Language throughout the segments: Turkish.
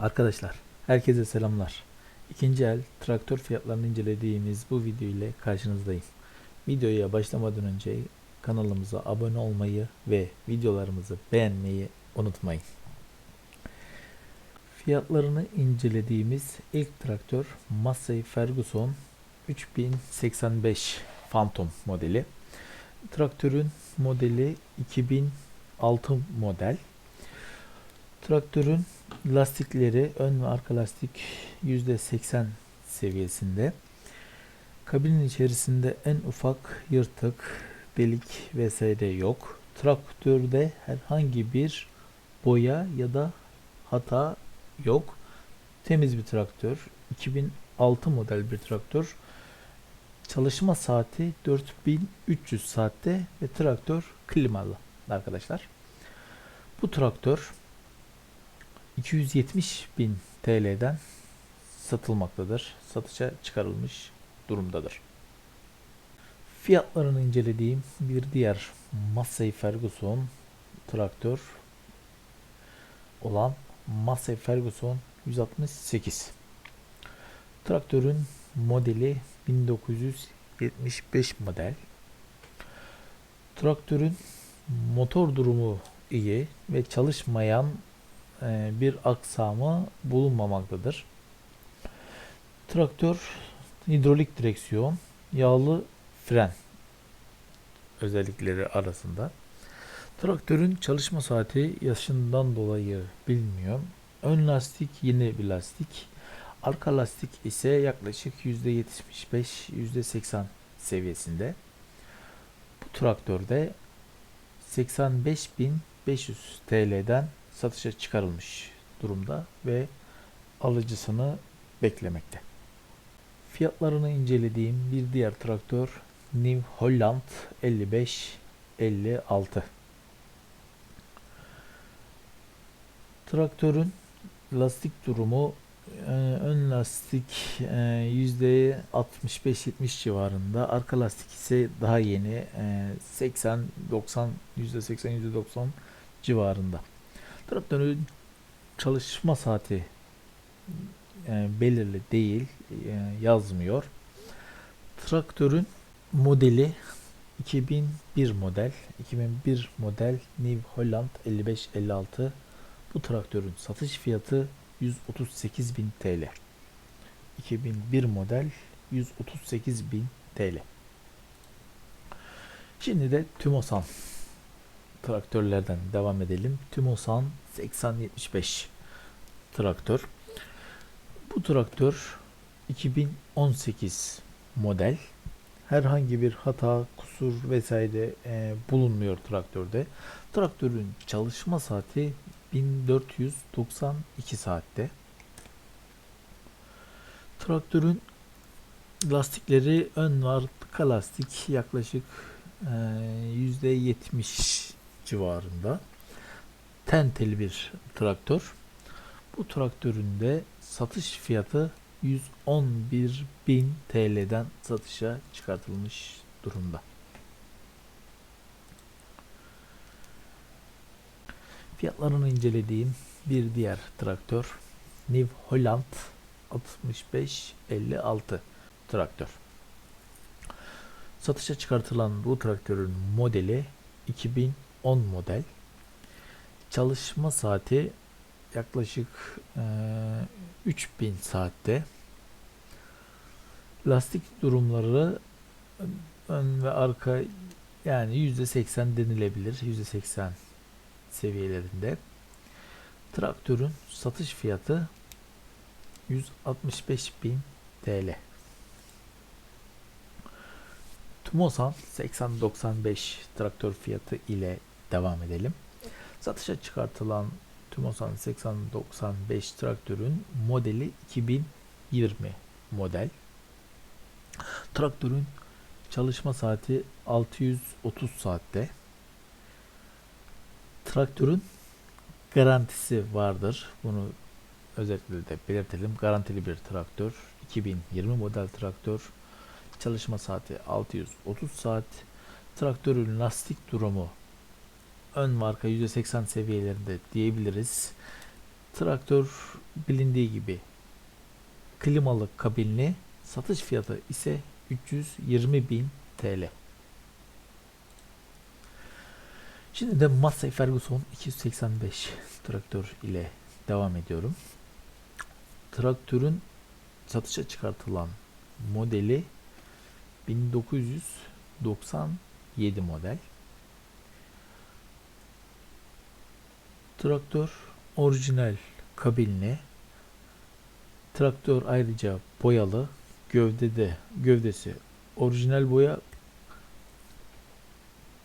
Arkadaşlar, herkese selamlar. İkinci el traktör fiyatlarını incelediğimiz bu video ile karşınızdayım. Videoya başlamadan önce kanalımıza abone olmayı ve videolarımızı beğenmeyi unutmayın. Fiyatlarını incelediğimiz ilk traktör Massey Ferguson 3085 Phantom modeli. Traktörün modeli 2006 model. Traktörün lastikleri ön ve arka lastik %80 seviyesinde. Kabinin içerisinde en ufak yırtık, delik vesaire yok. Traktörde herhangi bir boya ya da hata yok. Temiz bir traktör. 2006 model bir traktör. Çalışma saati 4300 saatte ve traktör klimalı arkadaşlar. Bu traktör 270 bin TL'den satılmaktadır. Satışa çıkarılmış durumdadır. Fiyatlarını incelediğim bir diğer Massey Ferguson traktör olan Massey Ferguson 168. Traktörün modeli 1975 model. Traktörün motor durumu iyi ve çalışmayan bir aksamı bulunmamaktadır. Traktör hidrolik direksiyon, yağlı fren özellikleri arasında. Traktörün çalışma saati yaşından dolayı bilmiyor. Ön lastik yeni bir lastik. Arka lastik ise yaklaşık %75-%80 seviyesinde. Bu traktörde 85.500 TL'den satışa çıkarılmış durumda ve alıcısını beklemekte. Fiyatlarını incelediğim bir diğer traktör New Holland 5556. Traktörün lastik durumu e, ön lastik e, %65-70 civarında, arka lastik ise daha yeni 80-90 %80-%90 civarında. Traktörün çalışma saati e, belirli değil, e, yazmıyor. Traktörün modeli 2001 model, 2001 model New Holland 5556. Bu traktörün satış fiyatı 138.000 TL. 2001 model 138.000 TL. Şimdi de Tümosan traktörlerden devam edelim. Tümosan 8075 traktör. Bu traktör 2018 model. Herhangi bir hata, kusur vesaire e, bulunmuyor traktörde. Traktörün çalışma saati 1492 saatte. Traktörün lastikleri ön ve arka lastik yaklaşık e, %70 civarında. Tenteli bir traktör. Bu traktörün de satış fiyatı 111.000 TL'den satışa çıkartılmış durumda. Fiyatlarını incelediğim bir diğer traktör New Holland 6556 traktör. Satışa çıkartılan bu traktörün modeli 2010 model. Çalışma saati yaklaşık e, 3000 saatte. Lastik durumları ön ve arka yani %80 denilebilir. %80 seviyelerinde. Traktörün satış fiyatı 165.000 TL. Tumosan 8095 traktör fiyatı ile devam edelim. Satışa çıkartılan Tumosan 8095 traktörün modeli 2020 model. Traktörün çalışma saati 630 saatte. Traktörün garantisi vardır. Bunu özellikle de belirtelim. Garantili bir traktör. 2020 model traktör. Çalışma saati 630 saat. Traktörün lastik durumu ön marka %80 seviyelerinde diyebiliriz. Traktör bilindiği gibi klimalı kabinli satış fiyatı ise 320.000 TL. Şimdi de Massey Ferguson 285 traktör ile devam ediyorum. Traktörün satışa çıkartılan modeli 1997 model. Traktör orijinal kabinli. Traktör ayrıca boyalı. Gövdede gövdesi orijinal boya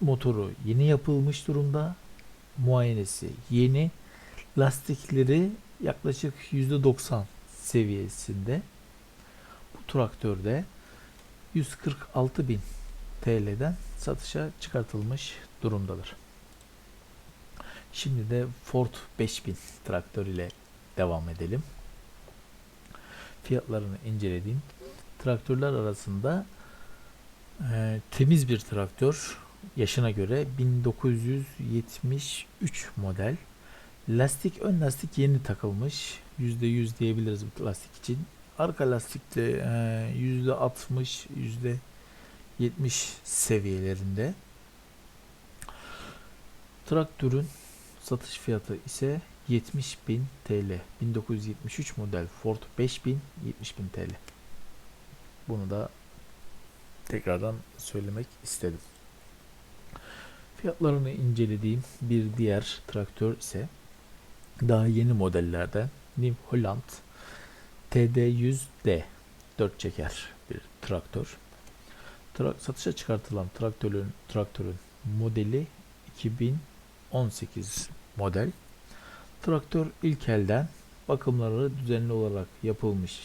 motoru yeni yapılmış durumda. Muayenesi yeni. Lastikleri yaklaşık %90 seviyesinde. Bu traktörde 146.000 TL'den satışa çıkartılmış durumdadır. Şimdi de Ford 5000 traktör ile devam edelim. Fiyatlarını incelediğim traktörler arasında e, temiz bir traktör yaşına göre 1973 model. Lastik ön lastik yeni takılmış. %100 diyebiliriz bu lastik için. Arka lastikte e, %60 %70 seviyelerinde. Traktörün satış fiyatı ise 70.000 TL 1973 model Ford 5000 70.000 TL bunu da tekrardan söylemek istedim. Fiyatlarını incelediğim bir diğer traktör ise daha yeni modellerden New Holland TD100D 4 çeker bir traktör. Tra satışa çıkartılan traktörün traktörün modeli 2018 model. Traktör ilk elden bakımları düzenli olarak yapılmış.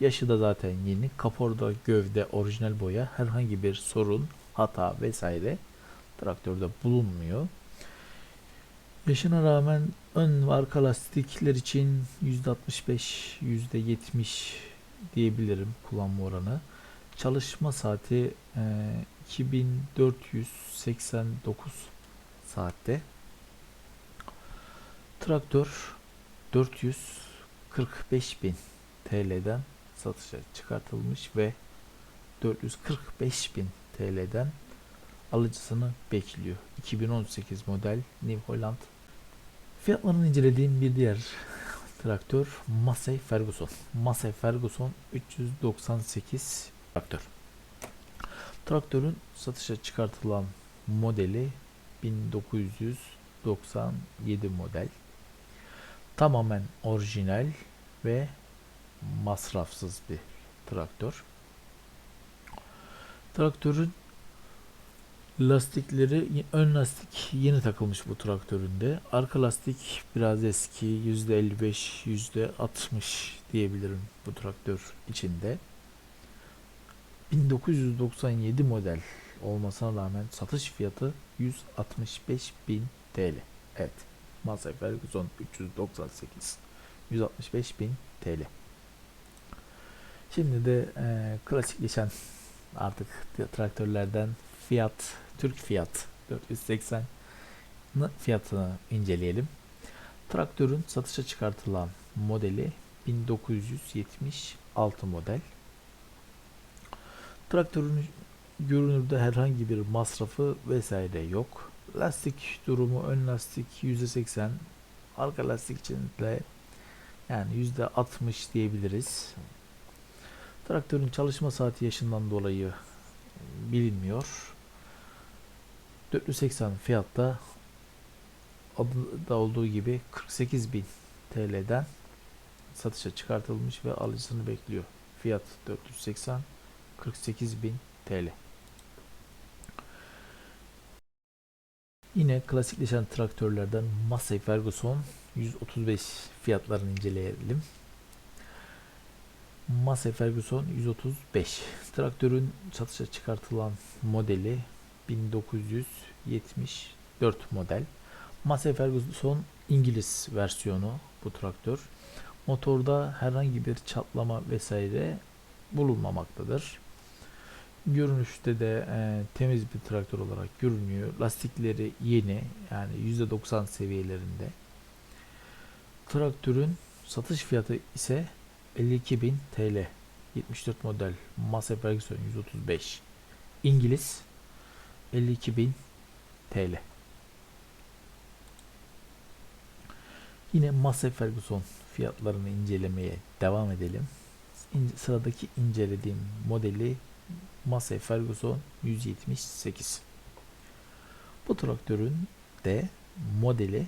Yaşı da zaten yeni. Kaporda, gövde, orijinal boya herhangi bir sorun, hata vesaire traktörde bulunmuyor. Yaşına rağmen ön ve arka lastikler için %65, %70 diyebilirim kullanma oranı. Çalışma saati e, 2489 saatte. Traktör 445 bin TL'den satışa çıkartılmış ve 445 bin TL'den alıcısını bekliyor. 2018 model New Holland. Fiyatlarını incelediğim bir diğer traktör Massey Ferguson. Massey Ferguson 398 traktör. Traktörün satışa çıkartılan modeli 1997 model. Tamamen orijinal ve masrafsız bir traktör. Traktörün lastikleri ön lastik yeni takılmış bu traktöründe. Arka lastik biraz eski %55 %60 diyebilirim bu traktör içinde. 1997 model olmasına rağmen satış fiyatı 165.000 TL. Evet. Massey Ferguson 398 165.000 TL. Şimdi de e, klasikleşen artık traktörlerden fiyat, Türk fiyat 480 fiyatını inceleyelim. Traktörün satışa çıkartılan modeli 1976 model. Traktörün görünürde herhangi bir masrafı vesaire yok. Lastik durumu ön lastik %80, arka lastik için de yani %60 diyebiliriz. Traktörün çalışma saati yaşından dolayı bilinmiyor. 480 fiyatta adında olduğu gibi 48.000 TL'den satışa çıkartılmış ve alıcısını bekliyor. Fiyat 480 48.000 TL. Yine klasikleşen traktörlerden Massey Ferguson 135 fiyatlarını inceleyelim. Massey Ferguson 135. Traktörün satışa çıkartılan modeli 1974 model. Massey Ferguson İngiliz versiyonu bu traktör. Motorda herhangi bir çatlama vesaire bulunmamaktadır. Görünüşte de e, temiz bir traktör olarak görünüyor. Lastikleri yeni yani %90 seviyelerinde. Traktörün satış fiyatı ise 52.000 TL. 74 model Massey Ferguson 135 İngiliz 52.000 TL. Yine Massey Ferguson fiyatlarını incelemeye devam edelim. Sıradaki incelediğim modeli Massey Ferguson 178. Bu traktörün de modeli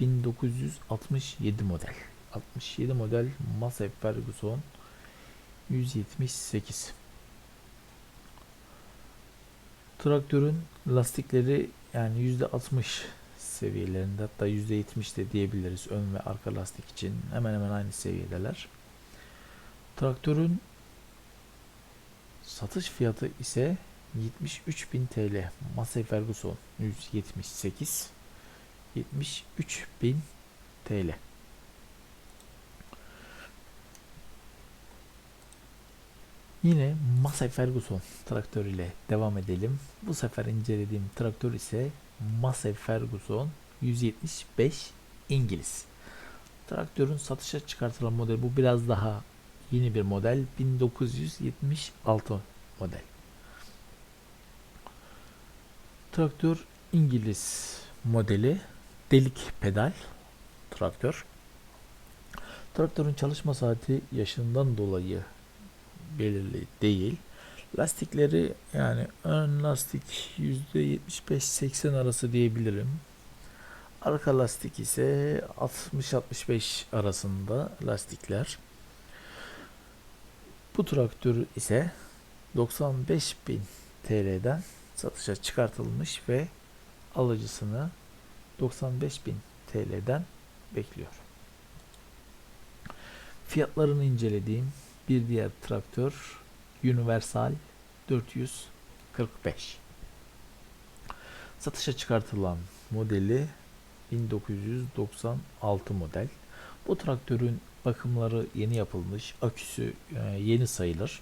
1967 model. 67 model Massey Ferguson 178. Traktörün lastikleri yani %60 seviyelerinde hatta %70 de diyebiliriz ön ve arka lastik için hemen hemen aynı seviyedeler. Traktörün satış fiyatı ise 73.000 TL. Massey Ferguson 178 73.000 TL. Yine Massey Ferguson traktör ile devam edelim. Bu sefer incelediğim traktör ise Massey Ferguson 175 İngiliz. Traktörün satışa çıkartılan model bu biraz daha yeni bir model 1976 model. Traktör İngiliz modeli delik pedal traktör. Traktörün çalışma saati yaşından dolayı belirli değil. Lastikleri yani ön lastik %75-80 arası diyebilirim. Arka lastik ise 60-65 arasında lastikler. Bu traktör ise 95.000 TL'den satışa çıkartılmış ve alıcısını 95.000 TL'den bekliyor. Fiyatlarını incelediğim bir diğer traktör Universal 445. Satışa çıkartılan modeli 1996 model. Bu traktörün bakımları yeni yapılmış, aküsü e, yeni sayılır.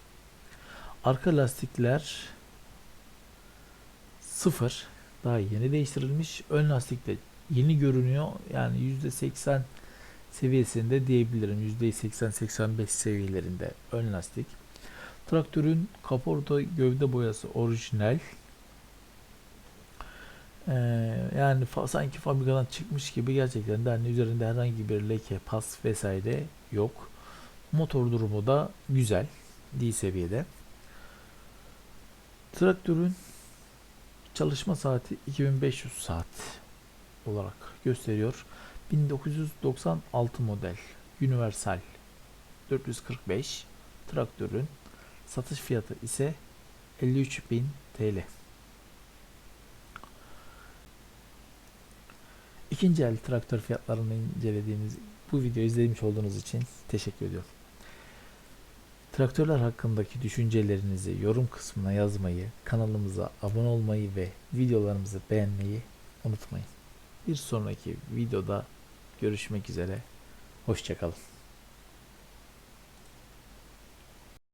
Arka lastikler sıfır, daha yeni değiştirilmiş. Ön lastik de yeni görünüyor. Yani %80 seviyesinde diyebilirim. %80-85 seviyelerinde ön lastik. Traktörün kaporta gövde boyası orijinal. Ee, yani fa- sanki fabrikadan çıkmış gibi gerçekten de hani üzerinde herhangi bir leke, pas vesaire yok. Motor durumu da güzel. D seviyede. Traktörün çalışma saati 2500 saat olarak gösteriyor. 1996 model Universal 445 traktörün satış fiyatı ise 53.000 TL. İkinci el traktör fiyatlarını incelediğimiz bu videoyu izlemiş olduğunuz için teşekkür ediyorum. Traktörler hakkındaki düşüncelerinizi yorum kısmına yazmayı, kanalımıza abone olmayı ve videolarımızı beğenmeyi unutmayın. Bir sonraki videoda görüşmek üzere. Hoşçakalın.